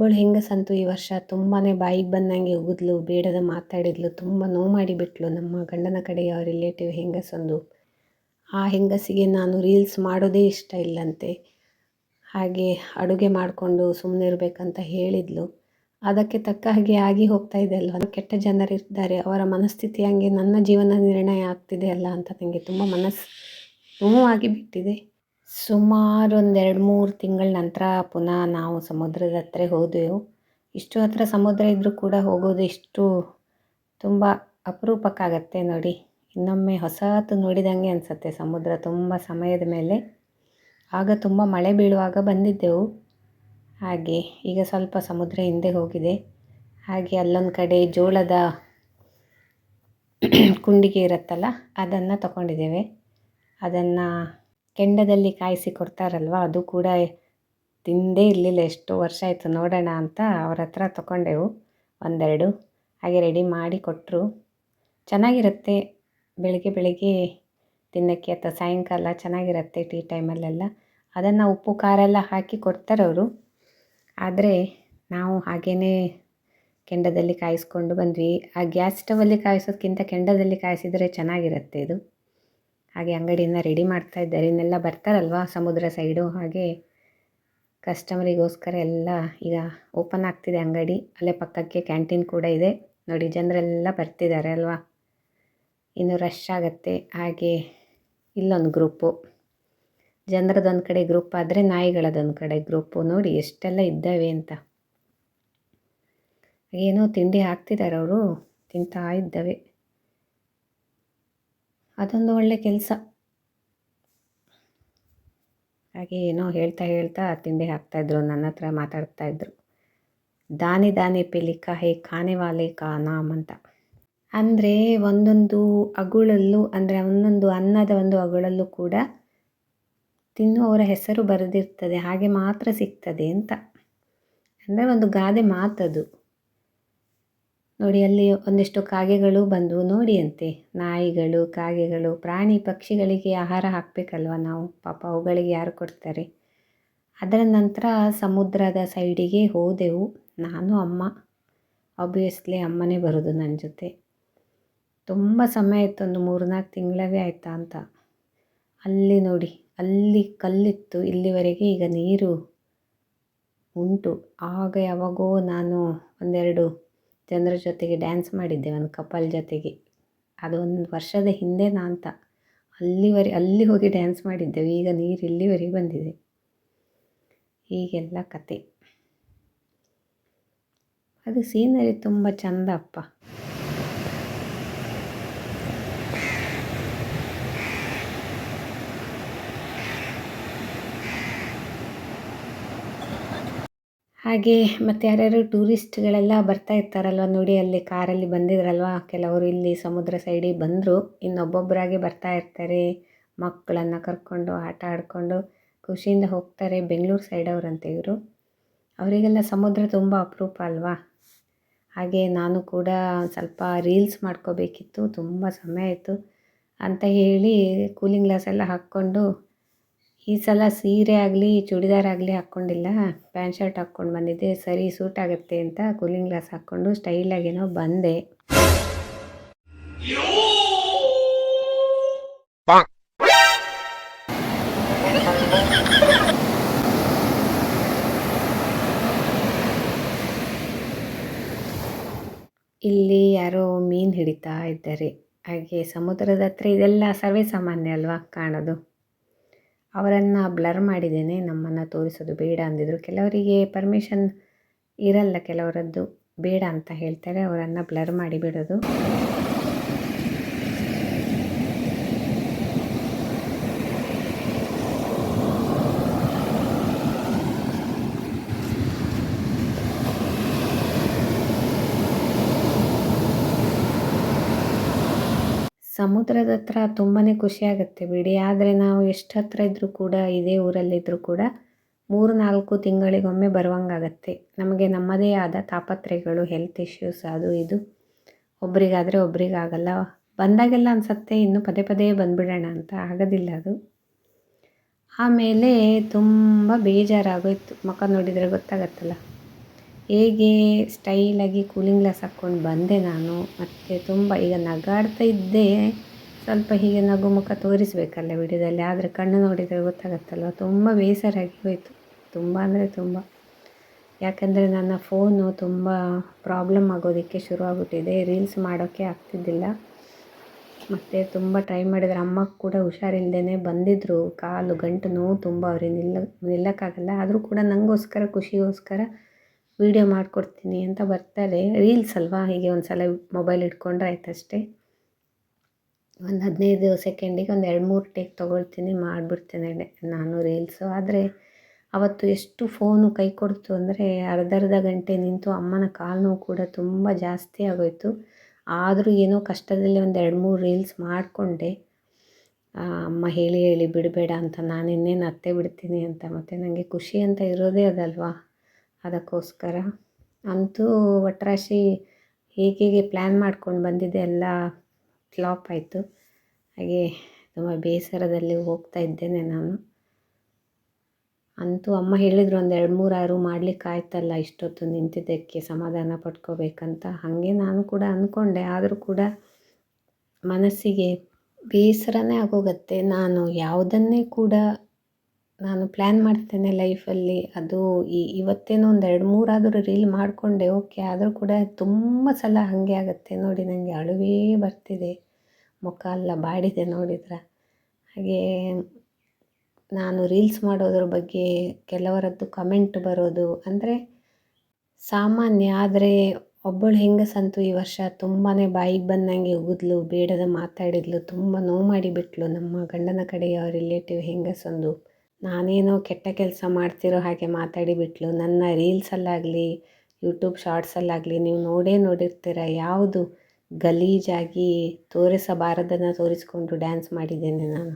ಒಬ್ಬಳು ಹೆಂಗಸಂತೂ ಈ ವರ್ಷ ತುಂಬಾ ಬಾಯಿಗೆ ಬಂದಂಗೆ ಉಗಿದ್ಲು, ಬೇಡದ ಮಾತಾಡಿದ್ಲು, ತುಂಬ ನೋವು ಮಾಡಿಬಿಟ್ಲು ನಮ್ಮ ಗಂಡನ ಕಡೆಯ ರಿಲೇಟಿವ್ ಹೆಂಗಸೊಂದು. ಆ ಹೆಂಗಸಿಗೆ ನಾನು ರೀಲ್ಸ್ ಮಾಡೋದೇ ಇಷ್ಟ ಇಲ್ಲಂತೆ. ಹಾಗೆ ಅಡುಗೆ ಮಾಡಿಕೊಂಡು ಸುಮ್ಮನೆ ಇರಬೇಕಂತ ಹೇಳಿದ್ಲು. ಅದಕ್ಕೆ ತಕ್ಕ ಹಾಗೆ ಆಗಿ ಹೋಗ್ತಾ ಇದೆ ಅಲ್ವ? ಕೆಟ್ಟ ಜನರಿದ್ದಾರೆ ಅವರ ಮನಸ್ಥಿತಿ ಹಂಗೆ ನನ್ನ ಜೀವನ ನಿರ್ಣಯ ಆಗ್ತಿದೆ ಅಲ್ಲ ಅಂತ ನನಗೆ ತುಂಬ ಮನಸ್ಸು ನೋವಾಗಿ ಬಿಟ್ಟಿದೆ. ಸುಮಾರು ಒಂದೆರಡು ಮೂರು ತಿಂಗಳ ನಂತರ ಪುನಃ ನಾವು ಸಮುದ್ರದ ಹತ್ರ ಹೋದೆವು. ಇಷ್ಟು ಹತ್ರ ಸಮುದ್ರ ಇದ್ದರೂ ಕೂಡ ಹೋಗೋದು ಇಷ್ಟು ತುಂಬ ಅಪರೂಪಕ್ಕಾಗತ್ತೆ ನೋಡಿ. ಇನ್ನೊಮ್ಮೆ ಹೊಸತು ನೋಡಿದಂಗೆ ಅನಿಸುತ್ತೆ ಸಮುದ್ರ ತುಂಬ ಸಮಯದ ಮೇಲೆ. ಆಗ ತುಂಬ ಮಳೆ ಬೀಳುವಾಗ ಬಂದಿದ್ದೆವು. ಹಾಗೆ ಈಗ ಸ್ವಲ್ಪ ಸಮುದ್ರ ಹಿಂದೆ ಹೋಗಿದೆ. ಹಾಗೆ ಅಲ್ಲೊಂದು ಕಡೆ ಜೋಳದ ಕುಂಡಿಗೆ ಇರುತ್ತಲ್ಲ, ಅದನ್ನು ತಗೊಂಡಿದ್ದೇವೆ. ಅದನ್ನು ಕೆಂಡದಲ್ಲಿ ಕಾಯಿಸಿ ಕೊಡ್ತಾರಲ್ವ? ಅದು ಕೂಡ ತಿಂದೇ ಇರಲಿಲ್ಲ. ಎಷ್ಟು ವರ್ಷ ಆಯಿತು ನೋಡೋಣ ಅಂತ ಅವ್ರ ಹತ್ರ ತೊಗೊಂಡೆವು ಒಂದೆರಡು. ಹಾಗೆ ರೆಡಿ ಮಾಡಿ ಕೊಟ್ಟರು ಚೆನ್ನಾಗಿರುತ್ತೆ. ಬೆಳಗ್ಗೆ ಬೆಳಗ್ಗೆ ತಿನ್ನೋಕ್ಕೆ ಅಥವಾ ಸಾಯಂಕಾಲ ಚೆನ್ನಾಗಿರುತ್ತೆ ಟೀ ಟೈಮಲ್ಲೆಲ್ಲ. ಅದನ್ನು ಉಪ್ಪು, ಖಾರ ಎಲ್ಲ ಹಾಕಿ ಕೊಡ್ತಾರವರು ಆದರೆ ನಾವು ಹಾಗೇ ಕೆಂಡದಲ್ಲಿ ಕಾಯಿಸ್ಕೊಂಡು ಬಂದ್ವಿ. ಆ ಗ್ಯಾಸ್ ಸ್ಟವಲ್ಲಿ ಕಾಯಿಸೋದಕ್ಕಿಂತ ಕೆಂಡದಲ್ಲಿ ಕಾಯಿಸಿದರೆ ಚೆನ್ನಾಗಿರುತ್ತೆ ಇದು. ಹಾಗೆ ಅಂಗಡಿಯನ್ನು ರೆಡಿ ಮಾಡ್ತಾ ಇದ್ದಾರೆ. ಇನ್ನೆಲ್ಲ ಬರ್ತಾರಲ್ವ ಸಮುದ್ರ ಸೈಡು ಹಾಗೆ ಕಸ್ಟಮರಿಗೋಸ್ಕರ ಎಲ್ಲ ಈಗ ಓಪನ್ ಆಗ್ತಿದೆ ಅಂಗಡಿ. ಅಲ್ಲೇ ಪಕ್ಕಕ್ಕೆ ಕ್ಯಾಂಟೀನ್ ಕೂಡ ಇದೆ. ನೋಡಿ, ಜನರೆಲ್ಲ ಬರ್ತಿದ್ದಾರೆ ಅಲ್ವಾ? ಇನ್ನು ರಶ್ ಆಗುತ್ತೆ. ಹಾಗೆ ಇಲ್ಲೊಂದು ಗ್ರೂಪು ಜನರದೊಂದು ಕಡೆ ಗ್ರೂಪ್ ಆದರೆ ನಾಯಿಗಳದೊಂದು ಕಡೆ ಗ್ರೂಪು ನೋಡಿ, ಎಷ್ಟೆಲ್ಲ ಇದ್ದಾವೆ ಅಂತ. ಏನೋ ತಿಂಡಿ ಹಾಕ್ತಿದ್ದಾರೆ ಅವರು. ತಿಂತಾ ಇದ್ದಾವೆ. ಅದೊಂದು ಒಳ್ಳೆ ಕೆಲಸ. ಹಾಗೆ ಏನೋ ಹೇಳ್ತಾ ಹೇಳ್ತಾ ತಿಂಡಿ ಹಾಕ್ತಾಯಿದ್ರು ನನ್ನ ಹತ್ರ ಮಾತಾಡ್ತಾಯಿದ್ರು ದಾನಿ ದಾನಿ ಪಿಲಿಕ ಹೇ ಖಾನೆ ವಾಲೆ ಅಂತ. ಅಂದರೆ ಒಂದೊಂದು ಅಗುಳಲ್ಲೂ, ಅಂದರೆ ಒಂದೊಂದು ಅನ್ನದ ಒಂದು ಅಗುಳಲ್ಲೂ ಕೂಡ ತಿನ್ನುವವರ ಹೆಸರು ಬರೆದಿರ್ತದೆ, ಹಾಗೆ ಮಾತ್ರ ಸಿಗ್ತದೆ ಅಂತ. ಅಂದರೆ ಒಂದು ಗಾದೆ ಮಾತದು. ನೋಡಿ, ಅಲ್ಲಿ ಒಂದಿಷ್ಟು ಕಾಗೆಗಳು ಬಂದವು ನೋಡಿ ಅಂತೆ ನಾಯಿಗಳು, ಕಾಗೆಗಳು, ಪ್ರಾಣಿ ಪಕ್ಷಿಗಳಿಗೆ ಆಹಾರ ಹಾಕಬೇಕಲ್ವ ನಾವು? ಪಾಪ ಅವುಗಳಿಗೆ ಯಾರು ಕೊಡ್ತಾರೆ? ಅದರ ನಂತರ ಸಮುದ್ರದ ಸೈಡಿಗೆ ಹೋದೆವು. ನಾನು, ಅಮ್ಮ ಆಬ್ವಿಯಸ್ಲಿ ಅಮ್ಮನೇ ಬರೋದು ನನ್ನ ಜೊತೆ. ತುಂಬ ಸಮಯ ಆಯಿತು ಒಂದು ಮೂರು ನಾಲ್ಕು ತಿಂಗಳವೇ ಆಯಿತಾ ಅಂತ. ಅಲ್ಲಿ ನೋಡಿ, ಅಲ್ಲಿ ಕಲ್ಲಿತ್ತು. ಇಲ್ಲಿವರೆಗೆ ಈಗ ನೀರು ಉಂಟು. ಆಗ ಯಾವಾಗೋ ನಾನು ಒಂದೆರಡು ಜನರ ಜೊತೆಗೆ ಡ್ಯಾನ್ಸ್ ಮಾಡಿದ್ದೆ, ಒಂದು ಕಪಲ್ ಜೊತೆಗೆ. ಅದು ಒಂದು ವರ್ಷದ ಹಿಂದೆ ನಾಂತ ಅಲ್ಲಿವರೆ, ಅಲ್ಲಿ ಹೋಗಿ ಡ್ಯಾನ್ಸ್ ಮಾಡಿದ್ದೆವು ಈಗ ನೀರು ಇಲ್ಲಿವರೆಗೆ ಬಂದಿದೆ. ಹೀಗೆಲ್ಲ ಕತೆ. ಅದು ಸೀನರಿ ತುಂಬ ಚಂದ ಅಪ್ಪ. ಹಾಗೆ ಮತ್ತು ಯಾರ್ಯಾರು ಟೂರಿಸ್ಟ್ಗಳೆಲ್ಲ ಬರ್ತಾ ಇರ್ತಾರಲ್ವ ನೋಡಿ ಅಲ್ಲಿ ಕಾರಲ್ಲಿ ಬಂದಿದ್ರಲ್ವ, ಕೆಲವರು ಇಲ್ಲಿ ಸಮುದ್ರ ಸೈಡಿಗೆ ಬಂದರು ಇನ್ನೊಬ್ಬೊಬ್ಬರಾಗೆ ಬರ್ತಾ ಇರ್ತಾರೆ, ಮಕ್ಕಳನ್ನು ಕರ್ಕೊಂಡು ಆಟ ಆಡಿಕೊಂಡು ಖುಷಿಯಿಂದ ಹೋಗ್ತಾರೆ ಬೆಂಗಳೂರು ಸೈಡವ್ರಂತೆ ಇವರು. ಅವರಿಗೆಲ್ಲ ಸಮುದ್ರ ತುಂಬ ಅಪರೂಪ ಅಲ್ವಾ? ಹಾಗೆ ನಾನು ಕೂಡ ಸ್ವಲ್ಪ ರೀಲ್ಸ್ ಮಾಡ್ಕೋಬೇಕಿತ್ತು, ತುಂಬ ಸಮಯ ಆಯಿತು ಅಂತ ಹೇಳಿ ಕೂಲಿಂಗ್ ಗ್ಲಾಸ್ ಎಲ್ಲ ಹಾಕ್ಕೊಂಡು ಈ ಸಲ ಸೀರೆ ಆಗಲಿ, ಚೂಡಿದಾರ್ ಆಗಲಿ ಹಾಕ್ಕೊಂಡಿಲ್ಲ. ಪ್ಯಾಂಟ್ ಶರ್ಟ್ ಹಾಕ್ಕೊಂಡು ಬಂದಿದ್ದೆ. ಸರಿ, ಸೂಟ್ ಆಗುತ್ತೆ ಅಂತ ಕೂಲಿಂಗ್ ಗ್ಲಾಸ್ ಹಾಕ್ಕೊಂಡು ಸ್ಟೈಲಾಗೇನೋ ಬಂದೆ. ಇಲ್ಲಿ ಯಾರೋ ಮೀನು ಹಿಡಿತಾ ಇದ್ದಾರೆ. ಹಾಗೆ ಸಮುದ್ರದ ಹತ್ರ ಇದೆಲ್ಲ ಸರ್ವೇ ಸಾಮಾನ್ಯ ಅಲ್ವಾ ಕಾಣೋದು? ಅವರನ್ನು ಬ್ಲರ್ ಮಾಡಿದ್ದೇನೆ, ನಮ್ಮನ್ನು ತೋರಿಸೋದು ಬೇಡ ಅಂದಿದ್ರು. ಕೆಲವರಿಗೆ ಪರ್ಮಿಷನ್ ಇರಲ್ಲ, ಕೆಲವರದ್ದು ಬೇಡ ಅಂತ ಹೇಳ್ತಾರೆ, ಅವರನ್ನು ಬ್ಲರ್ ಮಾಡಿ ಬಿಡೋದು. ಸಮುದ್ರದ ಹತ್ರ ತುಂಬಾ ಖುಷಿಯಾಗುತ್ತೆ ಬಿಡಿ. ಆದರೆ ನಾವು ಎಷ್ಟು ಹತ್ರ ಇದ್ದರೂ ಕೂಡ, ಇದೇ ಊರಲ್ಲಿದ್ದರೂ ಕೂಡ ಮೂರು ನಾಲ್ಕು ತಿಂಗಳಿಗೊಮ್ಮೆ ಬರುವಂಗಾಗತ್ತೆ. ನಮಗೆ ನಮ್ಮದೇ ಆದ ತಾಪತ್ರೆಗಳು ಹೆಲ್ತ್ ಇಶ್ಯೂಸ್ ಅದು ಇದು. ಒಬ್ರಿಗಾದರೆ ಒಬ್ರಿಗಾಗಲ್ಲ. ಬಂದಾಗೆಲ್ಲ ಅನಿಸತ್ತೆ, ಇನ್ನು ಪದೇ ಪದೇ ಬಂದುಬಿಡೋಣ ಅಂತ. ಆಗೋದಿಲ್ಲ ಅದು. ಆಮೇಲೆ ತುಂಬ ಬೇಜಾರಾಗೋಯ್ತು. ಮುಖ ನೋಡಿದರೆ ಗೊತ್ತಾಗತ್ತಲ್ಲ. ಹೇಗೆ ಸ್ಟೈಲಾಗಿ ಕೂಲಿಂಗ್ ಗ್ಲಾಸ್ ಹಾಕ್ಕೊಂಡು ಬಂದೆ ನಾನು, ಮತ್ತು ತುಂಬ ಈಗ ನಗಾಡ್ತಾ ಇದ್ದೆ. ಸ್ವಲ್ಪ ಹೀಗೆ ನಗು ಮುಖ ತೋರಿಸಬೇಕಲ್ಲ ವಿಡಿಯೋದಲ್ಲಿ, ಆದರೆ ಕಣ್ಣು ನೋಡಿದರೆ ಗೊತ್ತಾಗತ್ತಲ್ವ? ತುಂಬ ಬೇಸರಾಗಿ ಹೋಯಿತು. ತುಂಬ ಅಂದರೆ ತುಂಬ. ಯಾಕಂದರೆ ನನ್ನ ಫೋನು ತುಂಬ ಪ್ರಾಬ್ಲಮ್ ಆಗೋದಕ್ಕೆ ಶುರುವಾಗ್ಬಿಟ್ಟಿದೆ. ರೀಲ್ಸ್ ಮಾಡೋಕ್ಕೆ ಆಗ್ತಿದ್ದಿಲ್ಲ. ಮತ್ತು ತುಂಬ ಟ್ರೈ ಮಾಡಿದರೆ ಅಮ್ಮ ಕೂಡ ಹುಷಾರಿಲ್ಲದೇ ಬಂದಿದ್ದರು ಕಾಲು ಗಂಟು ನೋವು ತುಂಬ, ಅವ್ರಿಗೆ ನಿಲ್ಲ, ನಿಲ್ಲಕ್ಕಾಗಲ್ಲ. ಆದರೂ ಕೂಡ ನನಗೋಸ್ಕರ ಖುಷಿಗೋಸ್ಕರ ವೀಡಿಯೋ ಮಾಡಿಕೊಡ್ತೀನಿ ಅಂತ ಬರ್ತಾರೆ. ರೀಲ್ಸ್ ಅಲ್ವಾ? ಹೀಗೆ ಒಂದು ಸಲ ಮೊಬೈಲ್ ಇಟ್ಕೊಂಡ್ರೆ ಆಯ್ತಷ್ಟೇ. ಒಂದು ಹದಿನೈದು ಸೆಕೆಂಡಿಗೆ ಒಂದು ಎರಡು ಮೂರು ಟೇಕ್ ತೊಗೊಳ್ತೀನಿ, ಮಾಡಿಬಿಡ್ತೇನೆ ನಾನು ರೀಲ್ಸು. ಆದರೆ ಅವತ್ತು ಎಷ್ಟು ಫೋನು ಕೈ ಕೊಡ್ತು ಅಂದರೆ ಅರ್ಧ ಅರ್ಧ ಗಂಟೆ ನಿಂತು ಅಮ್ಮನ ಕಾಲು ನೋವು ಕೂಡ ತುಂಬ ಜಾಸ್ತಿ ಆಗೋಯಿತು. ಆದರೂ ಏನೋ ಕಷ್ಟದಲ್ಲಿ ಒಂದು ಎರಡು ಮೂರು ರೀಲ್ಸ್ ಮಾಡಿಕೊಂಡೆ. ಅಮ್ಮ ಹೇಳಿ ಹೇಳಿ ಬಿಡಬೇಡ ಅಂತ ನಾನು ಇನ್ನೇನು ಅತ್ತೆ ಬಿಡ್ತೀನಿ ಅಂತ. ಮತ್ತು ನನಗೆ ಖುಷಿ ಅಂತ ಇರೋದೇ ಅದಲ್ವಾ? ಅದಕ್ಕೋಸ್ಕರ. ಅಂತೂ ಒಟ್ರಾಶಿ ಹೇಗೆ ಹೇಗೆ ಪ್ಲ್ಯಾನ್ ಮಾಡ್ಕೊಂಡು ಬಂದಿದ್ದೆ ಎಲ್ಲ ಫ್ಲಾಪ್ ಆಯಿತು. ಹಾಗೆ ತುಂಬ ಬೇಸರದಲ್ಲಿ ಹೋಗ್ತಾ ಇದ್ದೇನೆ ನಾನು. ಅಂತೂ ಅಮ್ಮ ಹೇಳಿದ್ರು ಒಂದು ಎರಡು ಮೂರು ಆರು ಮಾಡಲಿಕ್ಕೆ ಆಯ್ತಲ್ಲ, ಇಷ್ಟೊತ್ತು ನಿಂತಿದ್ದಕ್ಕೆ ಸಮಾಧಾನ ಪಡ್ಕೋಬೇಕಂತ. ಹಾಗೆ ನಾನು ಕೂಡ ಅಂದ್ಕೊಂಡೆ ಆದರೂ ಕೂಡ ಮನಸ್ಸಿಗೆ ಬೇಸರನೇ ಆಗೋಗತ್ತೆ. ನಾನು ಯಾವುದನ್ನೇ ಕೂಡ ನಾನು ಪ್ಲ್ಯಾನ್ ಮಾಡ್ತೇನೆ ಲೈಫಲ್ಲಿ ಅದು ಈ, ಇವತ್ತೇನೋ ಒಂದು ಎರಡು ಮೂರಾದರೂ ರೀಲ್ ಮಾಡಿಕೊಂಡೆ ಓಕೆ ಆದರೂ ಕೂಡ ತುಂಬ ಸಲ ಹಾಗೆ ಆಗುತ್ತೆ ನೋಡಿ ನನಗೆ ಅಳುವೇ ಬರ್ತಿದೆ. ಮುಖ ಎಲ್ಲ ಬಾಡಿದೆ ನೋಡಿದ್ರೆ. ಹಾಗೆ ನಾನು ರೀಲ್ಸ್ ಮಾಡೋದ್ರ ಬಗ್ಗೆ ಕೆಲವರದ್ದು ಕಮೆಂಟ್ ಬರೋದು. ಅಂದರೆ ಸಾಮಾನ್ಯ ಆದರೆ ಒಬ್ಬಳು ಹೆಂಗಸಂತೂ ಈ ವರ್ಷ ತುಂಬಾ ಬಾಯಿಗೆ ಬಂದಂಗೆ ಉಗಿದ್ಲು, ಬೇಡದ ಮಾತಾಡಿದ್ಲು, ತುಂಬ ನೋವು ಮಾಡಿಬಿಟ್ಲು ನಮ್ಮ ಗಂಡನ ಕಡೆಯ ರಿಲೇಟಿವ್ ಹೆಂಗಸೊಂದು. ನಾನೇನೋ ಕೆಟ್ಟ ಕೆಲಸ ಮಾಡ್ತಿರೋ ಹಾಗೆ ಮಾತಾಡಿಬಿಟ್ಲು ನನ್ನ ರೀಲ್ಸಲ್ಲಾಗಲಿ ಯೂಟ್ಯೂಬ್ ಶಾರ್ಟ್ಸಲ್ಲಾಗಲಿ ನೀವು ನೋಡೇ ನೋಡಿರ್ತೀರ. ಯಾವುದು ಗಲೀಜಾಗಿ ತೋರಿಸಬಾರದನ್ನು ತೋರಿಸ್ಕೊಂಡು ಡ್ಯಾನ್ಸ್ ಮಾಡಿದ್ದೇನೆ ನಾನು.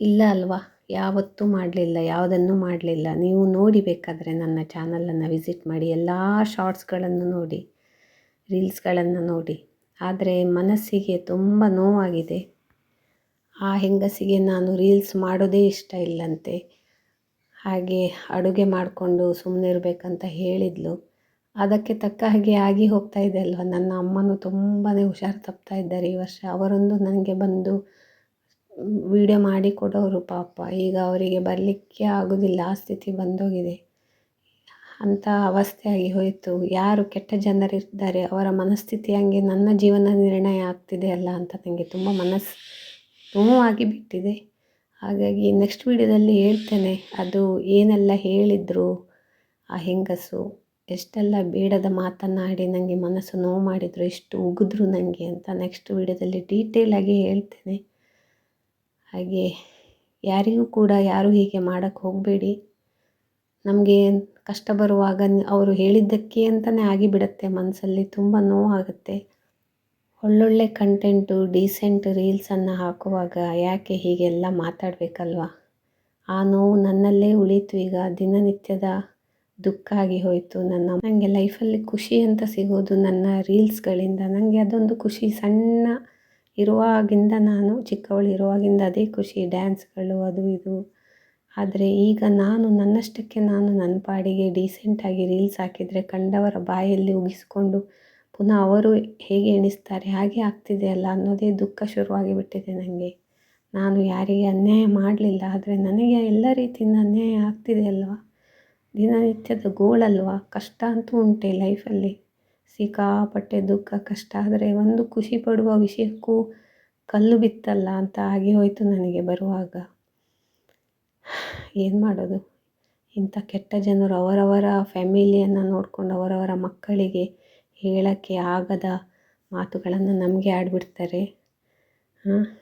ಇಲ್ಲ ಅಲ್ವಾ? ಯಾವತ್ತೂ ಮಾಡಲಿಲ್ಲ, ಯಾವುದನ್ನು ಮಾಡಲಿಲ್ಲ. ನೀವು ನೋಡಿ ಬೇಕಾದರೆ ನನ್ನ ಚಾನಲನ್ನು ವಿಸಿಟ್ ಮಾಡಿ, ಎಲ್ಲ ಶಾರ್ಟ್ಸ್ಗಳನ್ನು ನೋಡಿ ರೀಲ್ಸ್ಗಳನ್ನು ನೋಡಿ. ಆದರೆ ಮನಸ್ಸಿಗೆ ತುಂಬ ನೋವಾಗಿದೆ. ಆ ಹೆಂಗಸಿಗೆ ನಾನು ರೀಲ್ಸ್ ಮಾಡೋದೇ ಇಷ್ಟ ಇಲ್ಲಂತೆ. ಹಾಗೆ ಅಡುಗೆ ಮಾಡಿಕೊಂಡು ಸುಮ್ಮನೆ ಇರಬೇಕಂತ ಹೇಳಿದ್ಲು. ಅದಕ್ಕೆ ತಕ್ಕ ಹಾಗೆ ಆಗಿ ಹೋಗ್ತಾ ಇದೆ ಅಲ್ವ? ನನ್ನ ಅಮ್ಮನೂ ತುಂಬಾ ಹುಷಾರು ತಪ್ತಾ ಇದ್ದಾರೆ. ಈ ವರ್ಷ ಅವರೊಂದು ನನಗೆ ಬಂದು ವಿಡಿಯೋ ಮಾಡಿ ಕೊಡೋರು ಪಾಪ. ಈಗ ಅವರಿಗೆ ಬರಲಿಕ್ಕೆ ಆಗೋದಿಲ್ಲ. ಆ ಸ್ಥಿತಿ ಬಂದೋಗಿದೆ. ಅಂಥ ಆಗಿ ಹೋಯಿತು. ಯಾರು ಕೆಟ್ಟ ಜನರಿದ್ದಾರೆ? ಅವರ ಮನಸ್ಥಿತಿ ಹಂಗೆ ನನ್ನ ಜೀವನ ನಿರ್ಣಯ ಆಗ್ತಿದೆ ಅಲ್ಲ ಅಂತ ನನಗೆ ತುಂಬ ಮನಸ್ಸು ನೋವಾಗಿ ಬಿಟ್ಟಿದೆ. ಹಾಗಾಗಿ ನೆಕ್ಸ್ಟ್ ವೀಡಿಯೋದಲ್ಲಿ ಹೇಳ್ತೇನೆ, ಅದು ಏನೆಲ್ಲ ಹೇಳಿದರು ಆ ಹೆಂಗಸು, ಎಷ್ಟೆಲ್ಲ ಬೇಡದ ಮಾತನ್ನಾಡಿ ನನಗೆ ಮನಸ್ಸು ನೋವು ಮಾಡಿದರು, ಎಷ್ಟು ಉಗಿದ್ರು ನನಗೆ ಅಂತ ನೆಕ್ಸ್ಟ್ ವೀಡಿಯೋದಲ್ಲಿ ಡೀಟೇಲಾಗಿ ಹೇಳ್ತೇನೆ. ಹಾಗೆ ಯಾರಿಗೂ ಕೂಡ ಯಾರೂ ಹೀಗೆ ಮಾಡೋಕ್ಕೆ ಹೋಗಬೇಡಿ. ನಮಗೆ ಕಷ್ಟ ಬರುವಾಗ ಅವರು ಹೇಳಿದ್ದಕ್ಕೆ ಅಂತಲೇ ಆಗಿಬಿಡತ್ತೆ ಮನಸ್ಸಲ್ಲಿ ತುಂಬ ನೋವಾಗುತ್ತೆ. ಒಳ್ಳೊಳ್ಳೆ ಕಂಟೆಂಟು ಡೀಸೆಂಟ್ ರೀಲ್ಸನ್ನು ಹಾಕುವಾಗ ಯಾಕೆ ಹೀಗೆಲ್ಲ ಮಾತಾಡಬೇಕಲ್ವಾ? ಆ ನೋವು ನನ್ನಲ್ಲೇ ಉಳಿತು ಈಗ. ದಿನನಿತ್ಯದ ದುಃಖ ಆಗಿ ಹೋಯಿತು ನನ್ನ. ನನಗೆ ಲೈಫಲ್ಲಿ ಖುಷಿ ಅಂತ ಸಿಗೋದು ನನ್ನ ರೀಲ್ಸ್ಗಳಿಂದ ನನಗೆ ಅದೊಂದು ಖುಷಿ. ಸಣ್ಣ ಇರುವಾಗಿಂದ ನಾನು, ಚಿಕ್ಕವಳು ಇರುವಾಗಿಂದ ಅದೇ ಖುಷಿ. ಡ್ಯಾನ್ಸ್ಗಳು ಅದು ಇದು. ಆದರೆ ಈಗ ನಾನು ನನ್ನಷ್ಟಕ್ಕೆ ನಾನು ನನ್ನ ಪಾಡಿಗೆ ಡೀಸೆಂಟಾಗಿ ರೀಲ್ಸ್ ಹಾಕಿದರೆ ಕಂಡವರ ಬಾಯಲ್ಲಿ ಉಗಿಸ್ಕೊಂಡು ಪುನಃ ಅವರು ಹೇಗೆ ಎಣಿಸ್ತಾರೆ, ಹಾಗೆ ಆಗ್ತಿದೆ ಅಲ್ಲ ಅನ್ನೋದೇ ದುಃಖ ಶುರುವಾಗಿ ಬಿಟ್ಟಿದೆ ನನಗೆ ನಾನು ಯಾರಿಗೆ ಅನ್ಯಾಯ ಮಾಡಲಿಲ್ಲ, ಆದರೆ ನನಗೆ ಎಲ್ಲ ರೀತಿಯಿಂದ ಅನ್ಯಾಯ ಆಗ್ತಿದೆ ಅಲ್ವಾ? ದಿನನಿತ್ಯದ ಗೋಳಲ್ವಾ ಕಷ್ಟ ಅಂತೂ ಉಂಟೆ ಲೈಫಲ್ಲಿ. ಸಿಕ್ಕಾಪಟ್ಟೆ ದುಃಖ, ಕಷ್ಟ. ಆದರೆ ಒಂದು ಖುಷಿ ಪಡುವ ವಿಷಯಕ್ಕೂ ಕಲ್ಲು ಬಿತ್ತಲ್ಲ ಅಂತ ಆಗಿ ಹೋಯಿತು ನನಗೆ ಬರುವಾಗ. ಏನು ಮಾಡೋದು? ಇಂಥ ಕೆಟ್ಟ ಜನರು ಅವರವರ ಫ್ಯಾಮಿಲಿಯನ್ನು ನೋಡಿಕೊಂಡು ಅವರವರ ಮಕ್ಕಳಿಗೆ ಹೇಳೋಕ್ಕೆ ಆಗದ ಮಾತುಗಳನ್ನು ನಮಗೆ ಆಡಿಬಿಡ್ತಾರೆ. ಹಾಂ.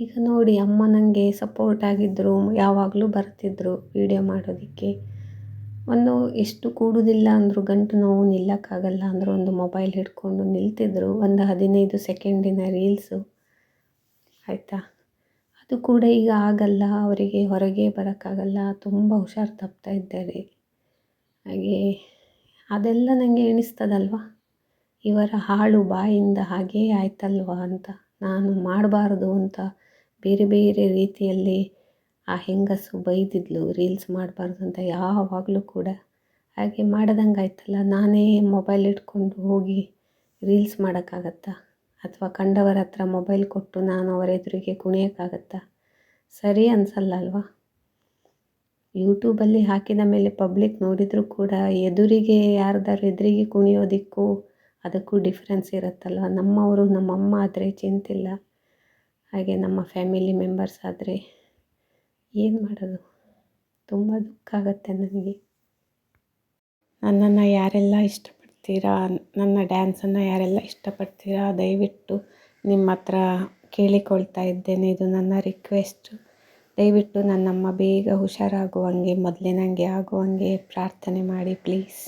ಈಗ ನೋಡಿ, ಅಮ್ಮ ನನಗೆ ಸಪೋರ್ಟ್ ಆಗಿದ್ದರು ಯಾವಾಗಲೂ ಬರ್ತಿದ್ದರು ವೀಡಿಯೋ ಮಾಡೋದಕ್ಕೆ. ಒಂದು ಎಷ್ಟು ಕೂಡುವುದಿಲ್ಲ ಅಂದರೂ, ಗಂಟು ನೋವು ನಿಲ್ಲಕ್ಕಾಗಲ್ಲ ಅಂದರು, ಒಂದು ಮೊಬೈಲ್ ಹಿಡ್ಕೊಂಡು ನಿಲ್ತಿದ್ರು. ಒಂದು ಹದಿನೈದು ಸೆಕೆಂಡಿನ ರೀಲ್ಸು ಆಯಿತಾ? ಅದು ಕೂಡ ಈಗ ಆಗಲ್ಲ, ಅವರಿಗೆ ಹೊರಗೆ ಬರೋಕ್ಕಾಗಲ್ಲ, ತುಂಬ ಹುಷಾರು ತಪ್ತಾ ಇದ್ದಾರೆ. ಹಾಗೆ ಅದೆಲ್ಲ ನನಗೆ ಎಣಿಸ್ತದಲ್ವ? ಇವರ ಹಾಳು ಬಾಯಿಂದ ಹಾಗೇ ಆಯ್ತಲ್ವ ಅಂತ ನಾನು ಮಾಡಬಾರ್ದು ಅಂತ ಬೇರೆ ಬೇರೆ ರೀತಿಯಲ್ಲಿ ಆ ಹೆಂಗಸು ಬೈದಿದ್ಲು, ರೀಲ್ಸ್ ಮಾಡಬಾರ್ದು ಅಂತ ಯಾವಾಗಲೂ ಕೂಡ. ಹಾಗೆ ಮಾಡ್ದಂಗೆ ನಾನೇ ಮೊಬೈಲ್ ಇಟ್ಕೊಂಡು ಹೋಗಿ ರೀಲ್ಸ್ ಮಾಡೋಕ್ಕಾಗತ್ತಾ? ಅಥವಾ ಕಂಡವರ ಹತ್ರ ಮೊಬೈಲ್ ಕೊಟ್ಟು ನಾನು ಅವರ ಎದುರಿಗೆ ಕುಣಿಯೋಕ್ಕಾಗತ್ತಾ? ಸರಿ ಅನಿಸಲ್ಲ ಅಲ್ವಾ? ಯೂಟ್ಯೂಬಲ್ಲಿ ಹಾಕಿದ ಮೇಲೆ ಪಬ್ಲಿಕ್ ನೋಡಿದರೂ ಕೂಡ ಎದುರಿಗೆ ಯಾರ್ದಾರು ಎದುರಿಗೆ ಕುಣಿಯೋದಕ್ಕೂ ಅದಕ್ಕೂ ಡಿಫ್ರೆನ್ಸ್ ಇರುತ್ತಲ್ವ? ನಮ್ಮವರು, ನಮ್ಮಮ್ಮ ಆದರೆ ಚಿಂತಿಲ್ಲ. ಹಾಗೆ ನಮ್ಮ ಫ್ಯಾಮಿಲಿ ಮೆಂಬರ್ಸ್ ಆದರೆ ಏನು ಮಾಡೋದು? ತುಂಬ ದುಃಖ ಆಗುತ್ತೆ ನನಗೆ. ನನ್ನನ್ನು ಯಾರೆಲ್ಲ ಇಷ್ಟಪಡ್ತೀರಾ? ನನ್ನ ಡ್ಯಾನ್ಸನ್ನು ಯಾರೆಲ್ಲ ಇಷ್ಟಪಡ್ತೀರಾ? ದಯವಿಟ್ಟು ನಿಮ್ಮ ಹತ್ರ ಕೇಳಿಕೊಳ್ತಾ ಇದ್ದೇನೆ. ಇದು ನನ್ನ ರಿಕ್ವೆಸ್ಟು ದಯವಿಟ್ಟು ನನ್ನಮ್ಮ ಬೇಗ ಹುಷಾರಾಗುವಂಗೆ ಮೊದಲಿನಂಗೆ ಆಗುವಂಗೆ ಪ್ರಾರ್ಥನೆ ಮಾಡಿ ಪ್ಲೀಸ್